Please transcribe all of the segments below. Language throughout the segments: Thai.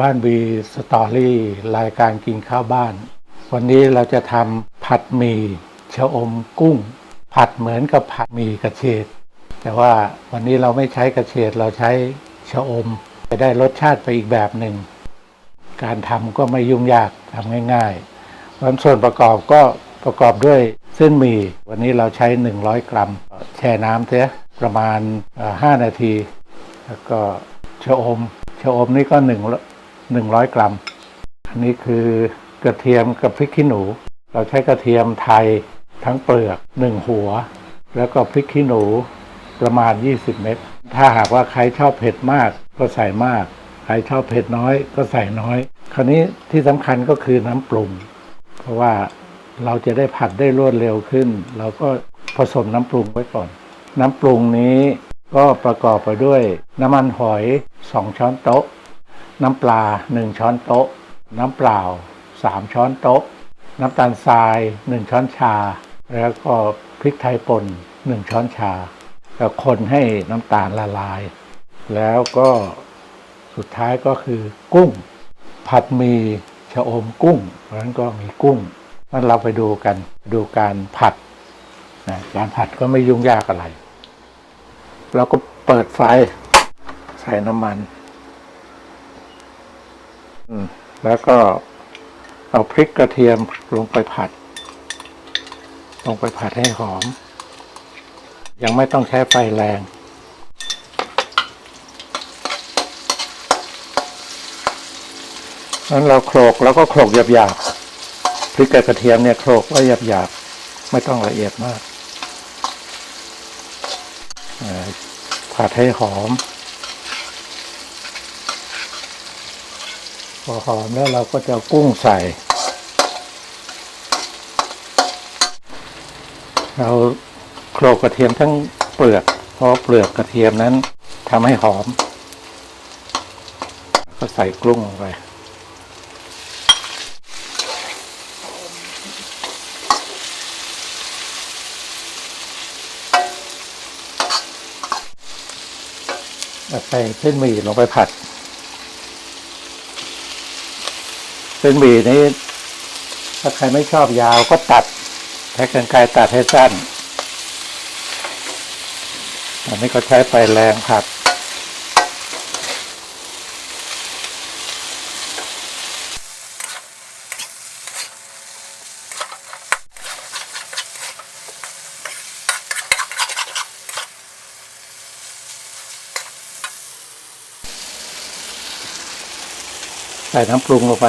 บ้านบีสตอรี่รายการกินข้าวบ้าน วันนี้เราจะทำผัดหมี่ชะอมกุ้ง ผัดเหมือนกับผัดหมี่กระเฉดแต่ว่าวันนี้เราไม่ใช้กระเฉดเราใช้ชะอมจะได้รสชาติไปอีกแบบหนึ่ง การทำก็ไม่ยุ่งยากทำง่ายๆวันส่วนประกอบก็ประกอบด้วยเส้นหมี่วันนี้เราใช้ 100 กรัม แช่น้ำเสียประมาณ 5 นาที แล้วก็ชะอมชะอมนี่ก็1 100 กรัม อันนี้คือกระเทียมกับพริกขี้หนู เราใช้กระเทียมไทยทั้งเปลือก 1 หัว แล้วก็พริกขี้หนูประมาณ 20 เม็ด ถ้าหากว่าใครชอบเผ็ดมากก็ใส่มาก ใครชอบเผ็ดน้อยก็ใส่น้อย คราวนี้ที่สำคัญก็คือน้ำปรุง เพราะว่าเราจะได้ผัดได้รวดเร็วขึ้น เราก็ผสมน้ำปรุงไว้ก่อน น้ำปรุงนี้ก็ประกอบไปด้วยน้ำมันหอย 2 ช้อนโต๊ะ น้ำปลา 1 ช้อนโต๊ะ น้ำเปล่า 3 ช้อนโต๊ะ น้ำตาลทราย 1 ช้อนชา แล้วก็พริกไทยป่น 1 ช้อนชาแล้วคนให้น้ำตาลละลาย แล้วก็สุดท้ายก็คือกุ้ง ผัดมีชะอมกุ้ง เพราะนั้นก็มีกุ้งงั้นเราไปดูกันดูการผัดนะการผัดก็ไม่ยุ่งยากอะไร เราก็เปิดไฟใส่น้ำมัน แล้วก็เอาพริกกระเทียมลงไปผัด ลงไปผัดให้หอม ยังไม่ต้องใช้ไฟแรง นั้นเราโขลกแล้วก็โขลกหยาบๆพริกกับกระเทียมเนี่ยโขลกไว้หยาบๆไม่ต้องละเอียดมากผัดให้หอม พอหอมแล้วเราก็จะกุ้งใส่ เราโขลกกระเทียมทั้งเปลือกเพราะเปลือกกระเทียมนั้นทำให้หอม ก็ใส่กุ้งลงไปใส่เส้นหมี่ลงไปผัด เส้นหมี่นี้ ถ้าใครไม่ชอบยาวก็ตัดใช้กรรไกตัดให้สั้นอันนี้ก็ใช้ไฟแรงผัดใส่น้ำปรุงลงไป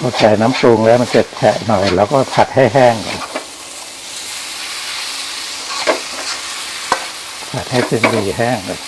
พอใส่น้ำปรุงแล้วมันจะแฉะหน่อย แล้วก็ผัดให้แห้งก่อนผัดให้เส้นดีแห้งเลย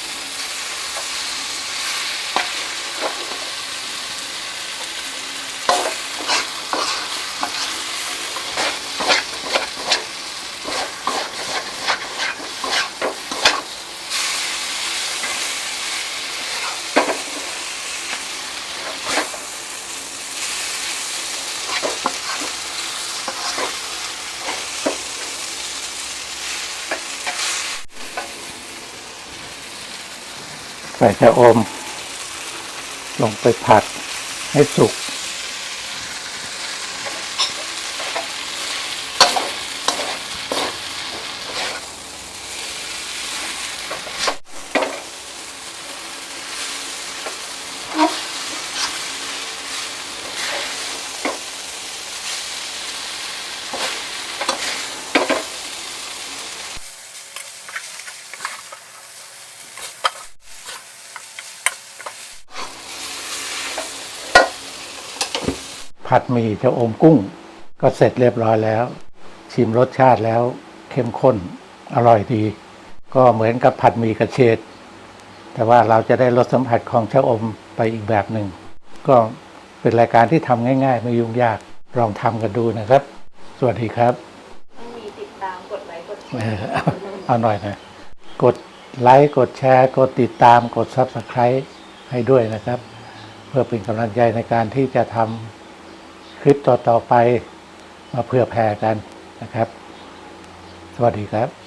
ใส่ชะอม ลงไปผัดให้สุก ผัดหมี่ชะอมกุ้ง ก็เสร็จเรียบร้อยแล้ว ชิมรสชาติแล้วเข้มข้นอร่อยดี ก็เหมือนกับผัดหมี่กระเฉดแต่ว่าเราจะได้รสสัมผัสของชะอมไปอีกแบบหนึ่ง ก็เป็นรายการที่ทำง่าย ๆ ไม่ยุ่งยากลองทำกันดูนะครับ สวัสดีครับต้องมีติดตามกดไลค์กดแชเอร์อเอาเอาหน่อยนะ กดไลค์กดแชร์ กดติดตามกด Subscribe ให้ด้วยนะครับ เพื่อเป็นกำลังใจในการที่จะทำ คลิปต่อๆไปมาเพื่อแผ่กันนะครับ สวัสดีครับ